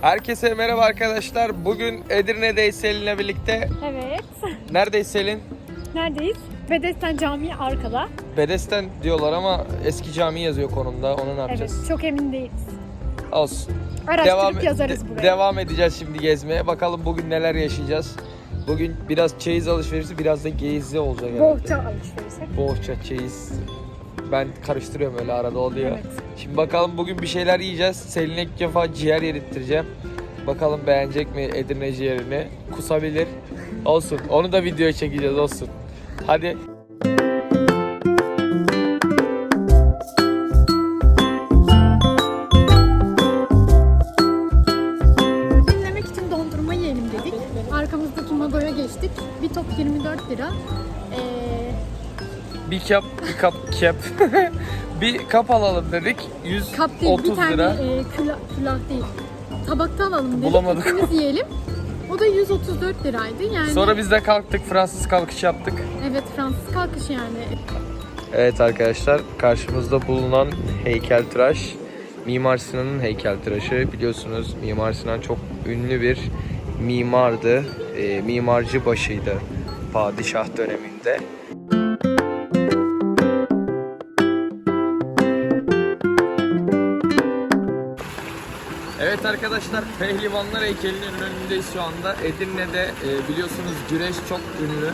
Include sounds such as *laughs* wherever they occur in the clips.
Herkese merhaba arkadaşlar. Bugün Edirne'deyiz Selin'le birlikte. Evet. Neredeyiz Selin? Neredeyiz? Bedesten Camii arkada. Bedesten diyorlar ama eski cami yazıyor konumda. Onu ne yapacağız? Evet. Çok emin değiliz. Olsun. Araştırıp yazarız de- buraya. devam edeceğiz şimdi gezmeye. Bakalım bugün neler yaşayacağız. Bugün biraz çeyiz alışverişi, biraz da gezi olacak herhalde. Bohça alışverişi. Bohça, çeyiz. Ben karıştırıyorum öyle arada oluyor. Evet. Şimdi bakalım bugün bir şeyler yiyeceğiz. Selin'e ilk defa ciğer yedirttireceğim. Bakalım beğenecek mi Edirne ciğerini? Kusabilir. Olsun. Onu da videoya çekeceğiz olsun. Hadi. Dinlemek için dondurma yiyelim dedik. Arkamızdaki Mago'ya geçtik. Bir top 24 lira. Ee, Bir kap, bir kap kep. *laughs* bir kap alalım dedik. 130 kap değil bir tane lira. e, külah, külah değil. Tabakta alalım dedik. Bulamadık. İkimiz yiyelim. O da 134 liraydı. Yani Sonra biz de kalktık. Fransız kalkış yaptık. evet Fransız kalkış yani. Evet arkadaşlar karşımızda bulunan heykeltıraş Mimar Sinan'ın heykeltıraşı. Biliyorsunuz Mimar Sinan çok ünlü bir mimardı. E, mimarcı başıydı padişah döneminde. Evet arkadaşlar Pehlivanlar heykelinin önündeyiz şu anda. Edirne'de e, biliyorsunuz güreş çok ünlü.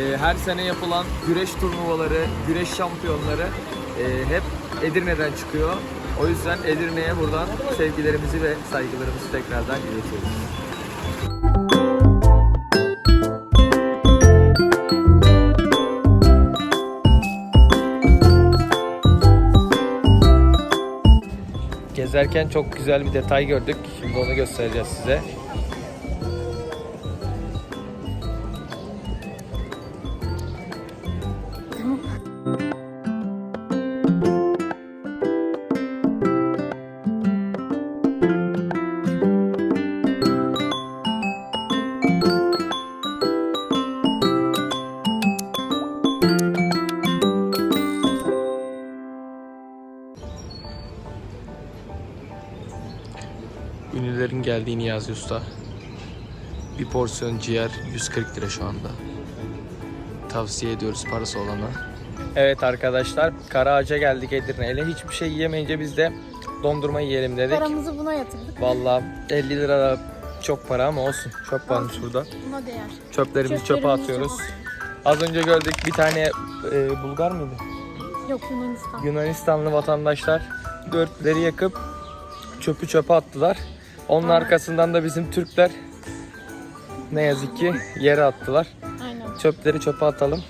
E, her sene yapılan güreş turnuvaları, güreş şampiyonları e, hep Edirne'den çıkıyor. O yüzden Edirne'ye buradan sevgilerimizi ve saygılarımızı tekrardan iletiyoruz. Gezerken çok güzel bir detay gördük. Şimdi onu göstereceğiz size. Ünlülerin geldiğini yaz usta. Bir porsiyon ciğer 140 lira şu anda. Tavsiye ediyoruz parası olana. Evet arkadaşlar Karaağaç'a geldik Edirne'yle. Hiçbir şey yiyemeyince biz de dondurma yiyelim dedik. Paramızı buna yatırdık. Vallahi 50 lira da çok para ama olsun. Çöp varmış burada. Buna değer. Çöplerimizi çöpe Çöplerimizi atıyoruz. Az önce gördük bir tane e, Bulgar mıydı? Yok Yunanistan. Yunanistanlı vatandaşlar dörtleri yakıp çöpü çöpe attılar. Onun Aynen. arkasından da bizim Türkler ne yazık ki yere attılar. Aynen. Çöpleri çöpe atalım.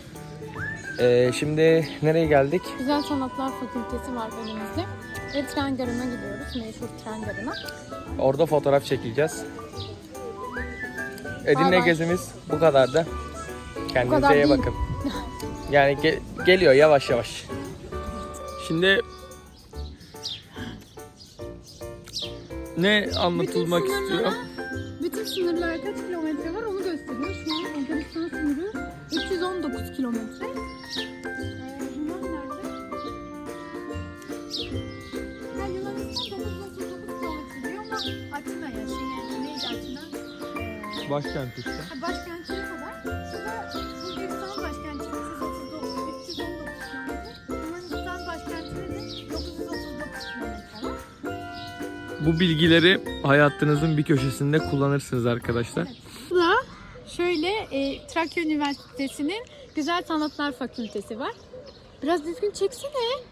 Ee, şimdi nereye geldik? Güzel Sanatlar Fakültesi var önümüzde. Ve tren garına gidiyoruz. Meşhur tren garına. Orada fotoğraf çekileceğiz. Edirne bay. gezimiz bu kadardı. Kendinize kadar iyi değil. bakın. Yani ge- geliyor yavaş yavaş. Şimdi ne anlatılmak Bütün istiyor? sınırlara- Bütün sınırlar kaç kilometre var onu gösteriyor. Şu an Afganistan sınırı 319 kilometre. Ee, Yunan nerede? Ha, Yunanistan 939 kilometre diyor ama Atina'ya, şey, neydi Atina? Ee, Başkent işte. Ha, Başkentine kadar. Şurada Bu bilgileri hayatınızın bir köşesinde kullanırsınız arkadaşlar. Da şöyle e, Trakya Üniversitesi'nin Güzel Sanatlar Fakültesi var. Biraz düzgün çeksene.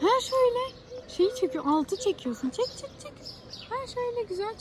Ha şöyle. Şeyi çekiyor, altı çekiyorsun. Çek çek çek. Ha şöyle güzel